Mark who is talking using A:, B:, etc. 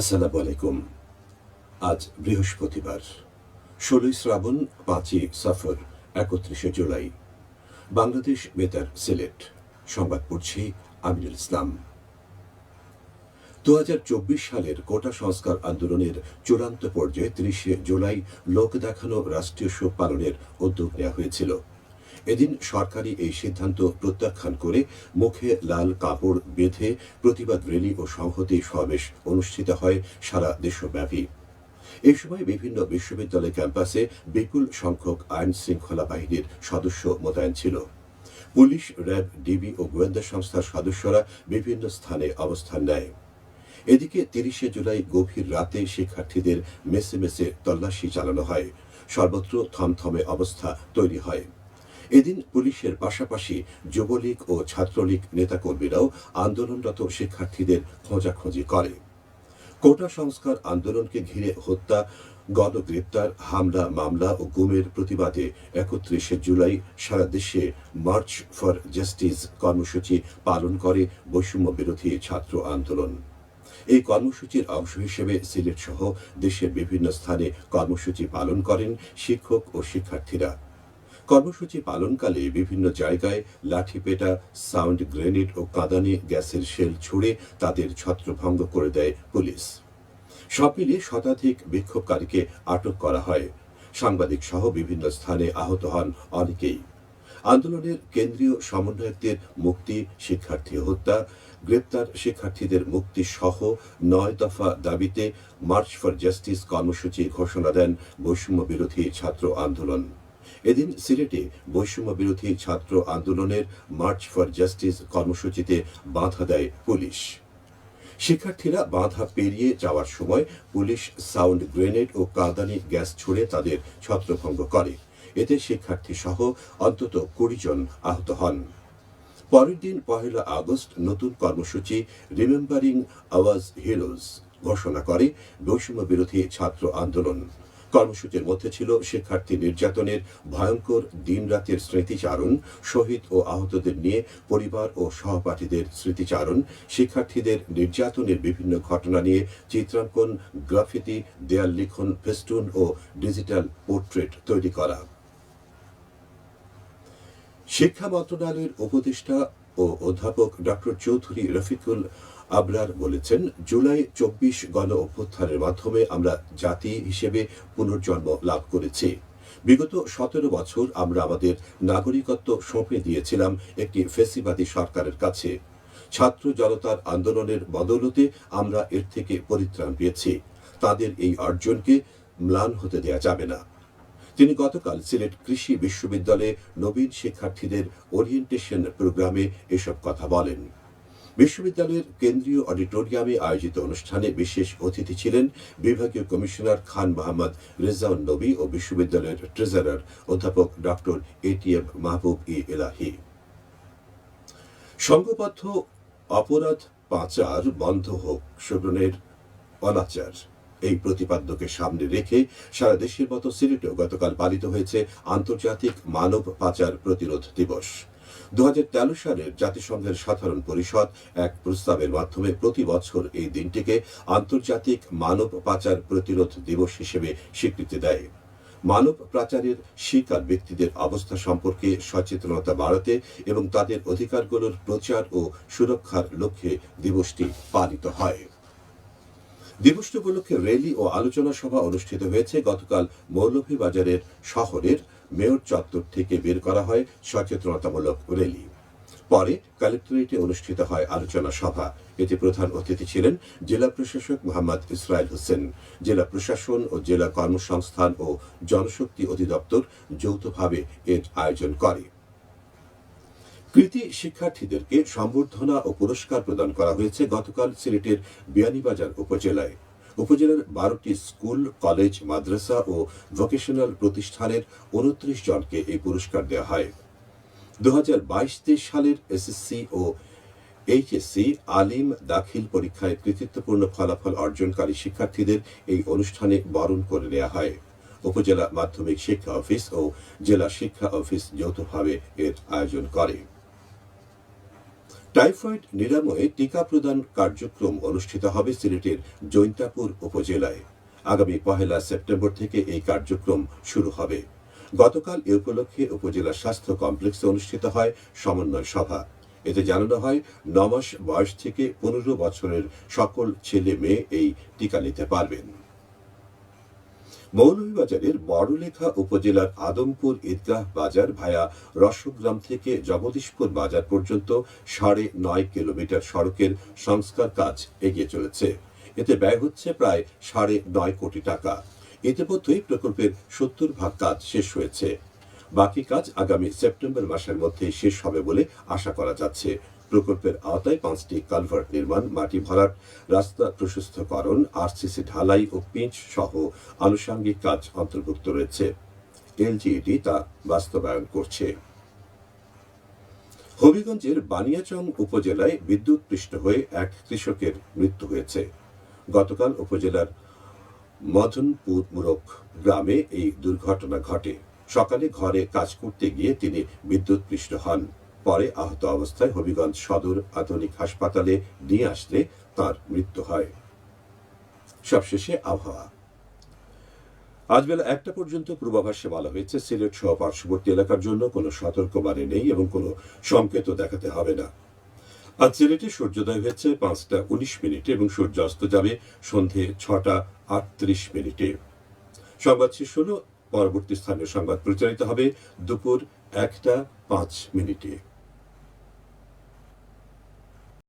A: আসসালামু আলাইকুম। আজ বৃহস্পতিবার, ষোলোই শ্রাবণ, পাঁচই সফর, একত্রিশে জুলাই। বাংলাদেশ বেতার সিলেট। সংবাদ পড়ছি আমিনুল ইসলাম। দু হাজার চব্বিশ সালের কোটা সংস্কার আন্দোলনের চূড়ান্ত পর্যায়ে তিরিশে জুলাই লোক দেখানো রাষ্ট্রীয় শোক পালনের উদ্যোগ নেওয়া হয়েছিল। এদিন সরকারি এই সিদ্ধান্ত প্রত্যাখ্যান করে মুখে লাল কাপড় বেঁধে প্রতিবাদ র্যালি ও সংহতি সমাবেশ অনুষ্ঠিত হয় সারা দেশব্যাপী। এ সময় বিভিন্ন বিশ্ববিদ্যালয় ক্যাম্পাসে বিপুল সংখ্যক আইন শৃঙ্খলা বাহিনীর সদস্য মোতায়েন ছিল। পুলিশ, র্যাব, ডিবি ও গোয়েন্দা সংস্থার সদস্যরা বিভিন্ন স্থানে অবস্থান নেয়। এদিকে তিরিশে জুলাই গভীর রাতে শিক্ষার্থীদের মেসে মেসে তল্লাশি চালানো হয়। সর্বত্র থমথমে অবস্থা তৈরি হয়। এদিন পুলিশের পাশাপাশি যুবলীগ ও ছাত্রলীগ নেতাকর্মীরাও আন্দোলনরত শিক্ষার্থীদের খোঁজাখুঁজি করে। কোটা সংস্কার আন্দোলনকে ঘিরে হত্যা, গণগ্রেপ্তার, হামলা, মামলা ও গুমের প্রতিবাদে একত্রিশে জুলাই সারা দেশে মার্চ ফর জাস্টিস কর্মসূচি পালন করে বৈষম্য বিরোধী ছাত্র আন্দোলন। এই কর্মসূচির অংশ হিসেবে সিলেট সহ দেশের বিভিন্ন স্থানে কর্মসূচি পালন করেন শিক্ষক ও শিক্ষার্থীরা। কর্মসূচি পালনকালে বিভিন্ন জায়গায় লাঠিপেটা, সাউন্ড গ্রেনেড ও কাঁদানে গ্যাসের শেল ছুড়ে তাদের ছত্রভঙ্গ করে দেয় পুলিশ। সব মিলিয়ে শতাধিক বিক্ষোভকারীকে আটক করা হয়। সাংবাদিক সহ বিভিন্ন স্থানে আহত হন অনেকেই। আন্দোলনের কেন্দ্রীয় সমন্বয়কদের মুক্তি, শিক্ষার্থী হত্যা, গ্রেপ্তার শিক্ষার্থীদের মুক্তি সহ নয় দফা দাবিতে মার্চ ফর জাস্টিস কর্মসূচি ঘোষণা দেন বৈষম্য বিরোধী ছাত্র আন্দোলন। এদিন সিলেটে বৈষম্য বিরোধী ছাত্র আন্দোলনের মার্চ ফর জাস্টিস কর্মসূচিতে বাধা দেয় পুলিশ। শিক্ষার্থীরা বাধা পেরিয়ে যাওয়ার সময় পুলিশ সাউন্ড গ্রেনেড ও কাদানি গ্যাস ছুড়ে তাদের ছত্রভঙ্গ করে। এতে শিক্ষার্থী সহ অন্তত কুড়ি জন আহত হন। পরের দিন পহেলা আগস্ট নতুন কর্মসূচি রিমেম্বারিং আওয়াজ হিরোজ ঘোষণা করে বৈষম্য বিরোধী ছাত্র আন্দোলন। কর্মসূচির মধ্যে ছিল শিক্ষার্থী নির্যাতনের ভয়ঙ্কর দিনরাতের স্মৃতিচারণ, শহীদ ও আহতদের নিয়ে পরিবার ও সহপাঠীদের স্মৃতিচারণ, শিক্ষার্থীদের নির্যাতনের বিভিন্ন ঘটনা নিয়ে চিত্রাঙ্কন, গ্রাফিতি, দেয়াল লিখন, ফেস্টুন ও ডিজিটাল পোর্ট্রেট তৈরি করা। শিক্ষা মন্ত্রণালয়ের উপদেষ্টা ও অধ্যাপক ডক্টর চৌধুরী রফিকুল আবরার বলেছেন, জুলাই চব্বিশ গণ অভ্যুত্থানের মাধ্যমে আমরা জাতি হিসেবে পুনর্জন্ম লাভ করেছি। বিগত সতেরো বছর আমরা আমাদের নাগরিকত্ব সঁপে দিয়েছিলাম একটি ফেসিবাদী সরকারের কাছে। ছাত্র জনতার আন্দোলনের বদৌলতে আমরা এর থেকে পরিত্রাণ পেয়েছি। তাদের এই অর্জনকে ম্লান হতে দেয়া যাবে না। তিনি গতকাল সিলেট কৃষি বিশ্ববিদ্যালয়ে নবীন শিক্ষার্থীদের ওরিয়েন্টেশন প্রোগ্রামে এসব কথা বলেন। বিশ্ববিদ্যালয়ের কেন্দ্রীয় অডিটোরিয়ামে আয়োজিত অনুষ্ঠানে বিশেষ অতিথি ছিলেন বিভাগীয় কমিশনার খান মোহাম্মদ রেজাউন নবী ও বিশ্ববিদ্যালয়ের ট্রেজারার অধ্যাপক ডক্টর এটিএম মাহবুব ই এলাহি। সংঘবদ্ধ অপরাধ পাচার বন্ধ হোক শোভনের অনাচার। এই প্রতিপাদ্যকে সামনে রেখে সারা দেশের মতো সিলেটেও গতকাল পালিত হয়েছে আন্তর্জাতিক মানব পাচার প্রতিরোধ দিবস। দু সালের জাতিসংঘের সাধারণ পরিষদ এক প্রস্তাবের মাধ্যমে প্রতি বছর এই দিনটিকে আন্তর্জাতিক মানব পাচার প্রতিরোধ দিবস হিসেবে স্বীকৃতি দেয়। মানব পাচারের শিকার ব্যক্তিদের অবস্থা সম্পর্কে সচেতনতা বাড়াতে এবং তাদের অধিকারগুলোর প্রচার ও সুরক্ষার লক্ষ্যে দিবসটি পালিত হয়। দিবসটি উপলক্ষে র্যালি ও আলোচনা সভা অনুষ্ঠিত হয়েছে গতকাল মৌলভীবাজারের শহরের মেয়র চত্বর থেকে বের করা হয় সচেতনতামূলক র্যালি পরে কালেক্টরেটে অনুষ্ঠিত হয় আলোচনা সভা। এতে প্রধান অতিথি ছিলেন জেলা প্রশাসক মোহাম্মদ ইসরায়েল হোসেন, জেলা প্রশাসন ও জেলা কর্মসংস্থান ও জনশক্তি অধিদপ্তর যৌথভাবে এর আয়োজন করে। কৃতি শিক্ষার্থীদেরকে সম্বর্ধনা ও পুরস্কার প্রদান করা হয়েছে গতকাল সিলেটের বিয়ানীবাজার উপজেলায়। উপজেলার বারোটি স্কুল, কলেজ, মাদ্রাসা ও ভোকেশনাল প্রতিষ্ঠানের উনত্রিশ জনকে এই পুরস্কার দেওয়া হয়। দু হাজার বাইশ তেইশ সালের এসএসসি ও এইচএসসি আলিম দাখিল পরীক্ষায় কৃতিত্বপূর্ণ ফলাফল অর্জনকারী শিক্ষার্থীদের এই অনুষ্ঠানে বরণ করে নেওয়া হয়। উপজেলা মাধ্যমিক শিক্ষা অফিস ও জেলা শিক্ষা অফিস যৌথভাবে এর আয়োজন করে। টাইফয়েড নিরাময়ে টিকা প্রদান কার্যক্রম অনুষ্ঠিত হবে সিলেটের জৈন্তাপুর উপজেলায়। আগামী পহেলা সেপ্টেম্বর থেকে এই কার্যক্রম শুরু হবে। গতকাল এ উপলক্ষে উপজেলা স্বাস্থ্য কমপ্লেক্সে অনুষ্ঠিত হয় সমন্বয় সভা। এতে জানানো হয়, নমাস বয়স থেকে পনেরো বছরের সকল ছেলে মেয়ে এই টিকা নিতে পারবেন। মৌলভীবাজারের বড়লেখা উপজেলার আদমপুর ঈদগাহ বাজার ভায়া রসগ্রাম থেকে জগদীশপুর বাজার পর্যন্ত সাড়ে নয় কিলোমিটার সড়কের সংস্কার কাজ এগিয়ে চলেছে। এতে ব্যয় হচ্ছে প্রায় সাড়ে নয় কোটি টাকা। ইতিমধ্যেই প্রকল্পের সত্তর ভাগ কাজ শেষ হয়েছে। বাকি কাজ আগামী সেপ্টেম্বর মাসের মধ্যে শেষ হবে বলে আশা করা যাচ্ছে। প্রকল্পের আওতায় পাঁচটি কালভার্ট নির্মাণ, মাটি ভরাট, রাস্তা প্রশস্তকরণ, আরসিসি ঢালাই ও পিচ সহ আনুষঙ্গিক কাজ অন্তর্ভুক্ত রয়েছে। এলজিইডি তা বাস্তবায়ন করছে। হবিগঞ্জের বানিয়াচং উপজেলায় বিদ্যুৎ পৃষ্ঠ হয়ে এক কৃষকের মৃত্যু হয়েছে। গতকাল উপজেলার মদনপুর মুরক গ্রামে এই দুর্ঘটনা ঘটে। সকালে ঘরে কাজ করতে গিয়ে তিনি বিদ্যুৎ পৃষ্ঠ হন। পরে আহত অবস্থায় হবিগঞ্জ সদর আধুনিক হাসপাতালে নিয়ে আসলে তার মৃত্যু হয়। সবশেষে আবহাওয়া। আজ বেলা একটা পর্যন্ত পূর্বাভাসে বলা হয়েছে, সিলেট সহ পার্শ্ববর্তী এলাকার জন্য কোনো সতর্কবাণী নেই এবং কোনো সংকেতও দেখাতে হবে না। আজ সিলেটে সূর্যোদয় হয়েছে পাঁচটা উনিশ মিনিটে এবং সূর্য অস্ত যাবে সন্ধে ছটা আটত্রিশ মিনিটে। সংবাদ শেষ হল পরবর্তী স্থানীয় সংবাদ প্রচারিত হবে দুপুর একটা পাঁচ মিনিটে।